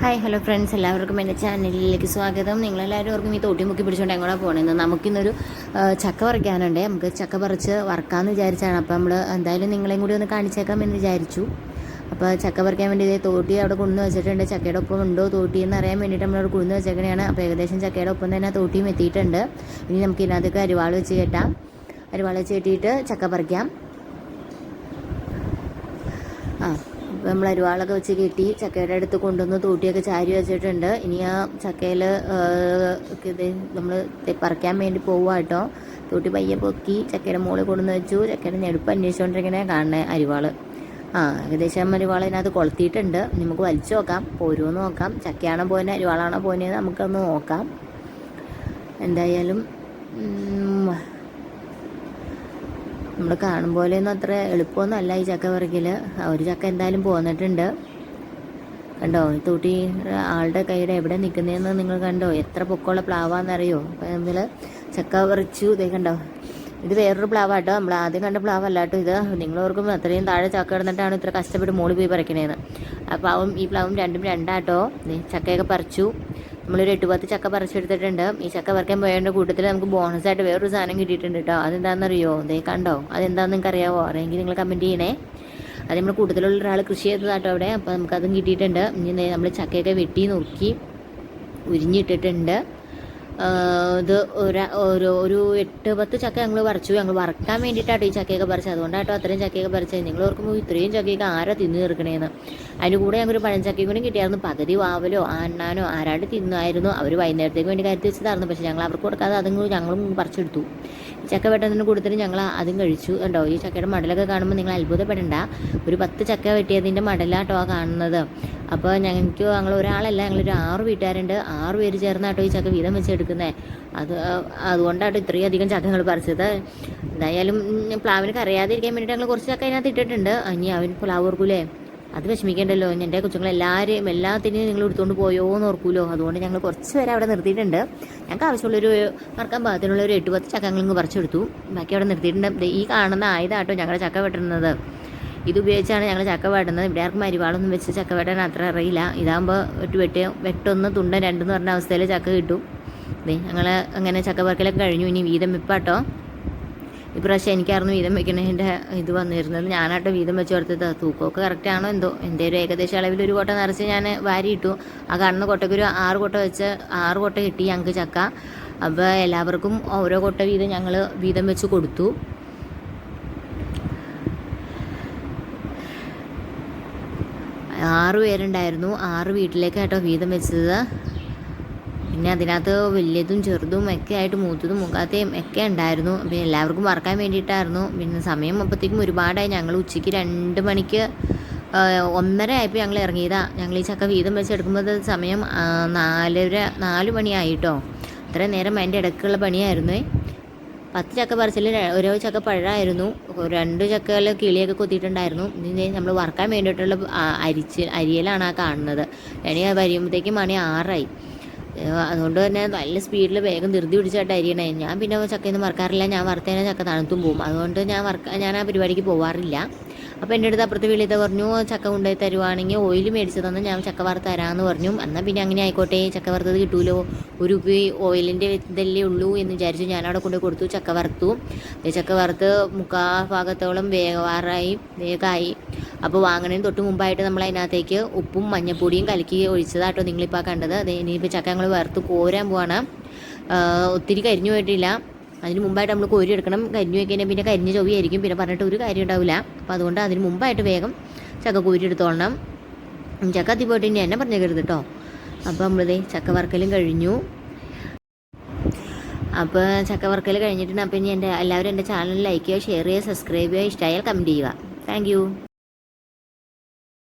Hi hello friends എല്ലാവർക്കും എന്റെ ചാനലിലേക്ക് സ്വാഗതം. നിങ്ങളെല്ലാവരും ഓർക്കും ഈ തോട്ടി മുക്കി പിടിച്ചുകൊണ്ട് എങ്ങോട്ടാ പോകണമെന്ന് നമുക്കിന്നൊരു ചക്ക പറിക്കാനുണ്ട്. നമുക്ക് ചക്ക പറിച്ച് വറക്കാമെന്ന് വിചാരിച്ചാണ്. അപ്പോൾ നമ്മൾ എന്തായാലും നിങ്ങളെയും കൂടി ഒന്ന് കാണിച്ചേക്കാം എന്ന് വിചാരിച്ചു. അപ്പോൾ ചക്ക പറിക്കാൻ വേണ്ടി ഇതേ തോട്ടി അവിടെ കൊണ്ടു വെച്ചിട്ടുണ്ട്. ചക്കയുടെ ഒപ്പം ഉണ്ടോ തോട്ടി എന്ന് അറിയാൻ വേണ്ടിയിട്ട് നമ്മളവിടെ കൊണ്ടു വെച്ചേക്കണെയാണ് അപ്പോൾ ഏകദേശം ചക്കയുടെ ഒപ്പം തന്നെ തോട്ടിയും എത്തിയിട്ടുണ്ട്. ഇനി നമുക്ക് ഇതിനകത്തേക്ക് അരിവാൾ വെച്ച് കെട്ടാം. അരിവാൾ വെച്ച് കെട്ടിയിട്ട് ചക്ക പറിക്കാം. ആ. നമ്മൾ അരുവാളൊക്കെ വെച്ച് കെട്ടി ചക്കയുടെ അടുത്ത് കൊണ്ടുവന്ന് തൂട്ടിയൊക്കെ ചാരി വെച്ചിട്ടുണ്ട്. ഇനി ആ ചക്കയിൽ ഇത് നമ്മൾ പറിക്കാൻ വേണ്ടി പോവുക കേട്ടോ തൂട്ടി പയ്യെ പൊക്കി ചക്കയുടെ മുകളിൽ കൊണ്ടുവന്ന് വെച്ചു. ചക്കയുടെ ഞെടുപ്പ് അന്വേഷിച്ചുകൊണ്ടിരിക്കണേ കാണണേ അരിവാൾ. ആ ഏകദേശം അരിവാൾ ഇതിനകത്ത് കൊളുത്തിയിട്ടുണ്ട്. നമുക്ക് വലിച്ചു നോക്കാം. പോരുമെന്ന് നോക്കാം. ചക്കയാണോ പോന്നെ അരിവാളാണോ പോന്നെ നമുക്കൊന്ന് നോക്കാം. എന്തായാലും നമ്മൾ കാണും പോലെയൊന്നും അത്ര എളുപ്പമൊന്നുമല്ല ഈ ചക്ക പറിക്കൽ ഒരു ചക്ക എന്തായാലും പോന്നിട്ടുണ്ട്. കണ്ടോ? ഈ തൂട്ടി ആളുടെ കൈയുടെ എവിടെ നിൽക്കുന്നതെന്ന് നിങ്ങൾ കണ്ടോ? എത്ര പൊക്കമുള്ള പ്ലാവാന്നറിയോ അപ്പം നമ്മൾ ചക്ക പറിച്ചു ഇതേ കണ്ടോ? ഇത് വേറൊരു പ്ലാവാട്ടോ. നമ്മൾ ആദ്യം കണ്ട പ്ലാവല്ല കേട്ടോ ഇത്. നിങ്ങൾ ഓർക്കും അത്രയും താഴെ ചക്ക കിടന്നിട്ടാണ് ഇത്ര കഷ്ടപ്പെട്ട് മോളിൽ പോയി പറിക്കണേന്ന്. പ്ലാവും ഈ പ്ലാവും രണ്ടും രണ്ടാട്ടോ. ചക്കയൊക്കെ പറിച്ചു. നമ്മളൊരു എട്ട് പത്ത് ചക്ക പറിച്ചെടുത്തിട്ടുണ്ട്. ഈ ചക്ക പറിക്കാൻ പോയതിന്റെ കൂട്ടത്തിൽ നമുക്ക് ബോണസ് ആയിട്ട് വേറൊരു സാധനം കിട്ടിയിട്ടുണ്ട് കേട്ടോ അതെന്താണെന്നറിയോ ദേ കണ്ടോ? അതെന്താണെന്ന് നിങ്ങൾക്ക് അറിയാവോ അറിയെങ്കിൽ നിങ്ങൾ കമന്റ് ചെയ്യണേ. അത് നമ്മുടെ കൂട്ടത്തിലുള്ള ഒരാൾ കൃഷി ചെയ്തതാട്ടോ അവിടെ. അപ്പോൾ നമുക്കതും കിട്ടിയിട്ടുണ്ട്. ഇനി നമ്മൾ ചക്കയൊക്കെ വെട്ടി നോക്കി ഉരിഞ്ഞിട്ടിട്ടുണ്ട്. ഇത് ഒരു ഒരു എട്ട് പത്ത് ചക്ക ഞങ്ങൾ പറിച്ചു. ഞങ്ങൾ വറക്കാൻ വേണ്ടിയിട്ടാട്ടോ ഈ ചക്കയൊക്കെ പറിച്ചത്. അതുകൊണ്ടാട്ടോ അത്രയും ചക്കയൊക്കെ പറിച്ചത്. നിങ്ങൾ ഓർക്കുമ്പോൾ ഇത്രയും ചക്കയൊക്കെ ആരാ തിന്നു തീർക്കണേന്ന്. അതിന് കൂടെ ഞങ്ങൾ ഒരു പഴഞ്ചക്കയും കൂടി കിട്ടിയായിരുന്നു. പകുതി വാവലോ ആണ്ണാനോ ആരാണ്ട് തിന്നായിരുന്നു. അവർ വൈകുന്നേരത്തേക്ക് വേണ്ടി കരുതി വെച്ചതായിരുന്നു. പക്ഷേ ഞങ്ങൾ അവർക്ക് കൊടുക്കാതെ അതും ഞങ്ങളും പറിച്ചെടുത്തു. ചക്ക വെട്ടുന്നതിന് കൊടുത്തിട്ട് ഞങ്ങൾ അതും കഴിച്ചു കണ്ടോ. ഈ ചക്കയുടെ മടലൊക്കെ കാണുമ്പോൾ നിങ്ങൾ അത്ഭുതപ്പെടണ്ട. ഒരു പത്ത് ചക്ക വെട്ടിയതിന്റെ മടലാട്ടോ ആ കാണുന്നത്. അപ്പോൾ ഞങ്ങൾക്ക് ഞങ്ങൾ ഒരാളല്ല ഞങ്ങളൊരു ആറ് വീട്ടുകാരുണ്ട്. ആറ് പേര് ചേർന്നാട്ടോ ഈ ചക്ക വീതം വെച്ച് അത് അതുകൊണ്ടാട്ടോ ഇത്രയും അധികം ചക്കങ്ങൾ പറിച്ചത്. എന്തായാലും പ്ലാവിന് കറിയാതിരിക്കാൻ വേണ്ടിയിട്ട് ഞങ്ങൾ കുറച്ച് ചക്ക അതിനകത്ത് ഇട്ടിട്ടുണ്ട്. ഇനി അവൻ പ്ലാവ് ഓർക്കൂലേ? അത് വിഷമിക്കേണ്ടല്ലോ. എന്റെ കൊച്ചുങ്ങൾ എല്ലാവരെയും എല്ലാത്തിനെയും നിങ്ങൾ എടുത്തുകൊണ്ട് പോയോ എന്ന് ഓർക്കൂലോ? അതുകൊണ്ട് ഞങ്ങൾ കുറച്ച് പേരെ അവിടെ നിർത്തിയിട്ടുണ്ട്. ഞങ്ങൾക്ക് ആവശ്യമുള്ളൊരു മറക്കാൻ പാകത്തിനുള്ള ഒരു എട്ട് പത്ത് ചക്ക ഞങ്ങൾ പറിച്ചെടുത്തു. ബാക്കി അവിടെ നിർത്തിയിട്ടുണ്ട്. ഈ കാണുന്ന ആയതാട്ടോ ഞങ്ങളുടെ ചക്ക വെട്ടുന്നത്. ഇത് ഉപയോഗിച്ചാണ് ഞങ്ങൾ ചക്ക വെട്ടുന്നത്. ഇവിടെ ആർക്കും അരിവാളൊന്നും വെച്ച് ചക്ക വെട്ടാൻ അത്ര അറിയില്ല. ഇതാകുമ്പോൾ ഒരു വെട്ട് വെട്ടൊന്ന് തുണ്ടൻ രണ്ടെന്ന് പറഞ്ഞ അവസ്ഥയിൽ ചക്ക കിട്ടും. ഞങ്ങൾ അങ്ങനെ ചക്ക പറക്കലൊക്കെ കഴിഞ്ഞു. ഇനി വീതം വെപ്പാട്ടോ. ഇപ്രാവശ്യം എനിക്കായിരുന്നു വീതം വെക്കണതിന്റെ ഇത് വന്നിരുന്നത്. ഞാനാട്ടോ വീതം വെച്ച് കൊടുത്തത്. തൂക്കമൊക്കെ കറക്റ്റാണോ എന്തോ? എന്റെ ഒരു ഏകദേശ അളവിൽ ഒരു കൊട്ട നിറച്ച് ഞാൻ വാരിയിട്ടു. ആ കാണുന്ന കൊട്ടയ്ക്ക് ആറ് കൊട്ട വെച്ച് ആറ് കൊട്ട കിട്ടി ഞങ്ങൾക്ക് ചക്ക. അപ്പോൾ എല്ലാവർക്കും ഓരോ കൊട്ട വീതം ഞങ്ങൾ വീതം വെച്ച് കൊടുത്തു. ആറ് പേരുണ്ടായിരുന്നു. ആറ് വീട്ടിലേക്ക് കേട്ടോ വീതം വെച്ചത്. പിന്നെ അതിനകത്ത് വലിയതും ചെറുതും ഒക്കെ ആയിട്ട് മൂത്തതും മുഖാത്തയും ഒക്കെ ഉണ്ടായിരുന്നു. പിന്നെ എല്ലാവർക്കും വറക്കാൻ വേണ്ടിയിട്ടായിരുന്നു. പിന്നെ സമയം അപ്പോഴത്തേക്കും ഒരുപാടായി. ഞങ്ങൾ ഉച്ചയ്ക്ക് രണ്ട് മണിക്ക് ഒന്നര ആയപ്പോൾ ഞങ്ങൾ ഇറങ്ങിയതാ. ഞങ്ങൾ ഈ ചക്ക വീതം വെച്ചെടുക്കുമ്പോൾ സമയം നാലര നാല് മണിയായിട്ടോ. അത്രയും നേരം അതിന്റെ ഇടയ്ക്കുള്ള പണിയായിരുന്നേ. പത്ത് ചക്ക പറിച്ചിൽ ഓരോ ചക്ക പഴമായിരുന്നു രണ്ട് ചക്കകൾ കിളിയൊക്കെ കൊത്തിയിട്ടുണ്ടായിരുന്നു. ഇനി നമ്മൾ വറക്കാൻ വേണ്ടിയിട്ടുള്ള അരിച്ച് അരിയലാണ് ആ കാണുന്നത്. ഇനി വരുമ്പോഴത്തേക്കും മണി ആറായി. അതുകൊണ്ട് തന്നെ നല്ല സ്പീഡിൽ വേഗം ധൃതി പിടിച്ചായിട്ട് അരിയണേ. ഞാൻ പിന്നെ ചക്കയൊന്നും മറക്കാറില്ല ഞാൻ വറുത്തേനെ ചക്ക തണുത്തും പോകും അതുകൊണ്ട് ഞാൻ വറക്ക ഞാൻ ആ പരിപാടിക്ക് പോവാറില്ല. അപ്പോൾ എന്റെ അടുത്ത് അപ്പുറത്ത് വീളിയത് പറഞ്ഞു ചക്ക കൊണ്ടുപോയി തരുവാണെങ്കിൽ ഓയിൽ മേടിച്ച് തന്നെ ഞാൻ ചക്ക വറുത്ത് തരാമെന്ന് പറഞ്ഞു. എന്നാൽ പിന്നെ അങ്ങനെ ആയിക്കോട്ടെ. ചക്ക വറുത്തത് കിട്ടൂലോ? ഒരു ഉപ്പി ഓയിലിന്റെ ഇതല്ലേ ഉള്ളൂ എന്ന് വിചാരിച്ചു ഞാൻ അവിടെ കൊണ്ട് കൊടുത്തു. ചക്ക വറുത്തു. ചക്ക വറുത്ത് മുക്കാ ഭാഗത്തോളം വേഗവാറായി വേഗമായി അപ്പോൾ വാങ്ങണതിന് തൊട്ട് മുമ്പായിട്ട് നമ്മൾ അതിനകത്തേക്ക് ഉപ്പും മഞ്ഞപ്പൊടിയും കലക്കി ഒഴിച്ചതാട്ടോ നിങ്ങളിപ്പോൾ കണ്ടത്. അത് ഇനിയിപ്പോൾ ചക്ക ഞങ്ങൾ വറുത്ത് കോരാൻ പോവാണ്. ഒത്തിരി കരിഞ്ഞു പോയിട്ടില്ല. അതിന് മുമ്പായിട്ട് നമ്മൾ കോരി എടുക്കണം. കരിഞ്ഞു വെക്കഴിഞ്ഞാൽ പിന്നെ കരിഞ്ഞ ചൊവ്വയായിരിക്കും. പിന്നെ പറഞ്ഞിട്ട് ഒരു കാര്യം ഉണ്ടാവില്ല. അപ്പോൾ അതുകൊണ്ട് അതിന് മുമ്പായിട്ട് വേഗം ചക്ക കോരി എടുത്തോളണം. ചക്ക അതി പോയിട്ട് ഇനി എന്നെ പറഞ്ഞേക്കരുത് കേട്ടോ അപ്പോൾ നമ്മളിതേ ചക്ക വറുക്കലും കഴിഞ്ഞു. അപ്പോൾ ചക്ക വറുക്കൽ കഴിഞ്ഞിട്ടുണ്ട്. അപ്പോൾ ഇനി എന്റെ എല്ലാവരും എന്റെ ചാനൽ ലൈക്ക് ചെയ്യുക ഷെയർ ചെയ്യുക സബ്സ്ക്രൈബ് ചെയ്യുക ഇഷ്ടമായാൽ കമന്റ് ചെയ്യുക. താങ്ക്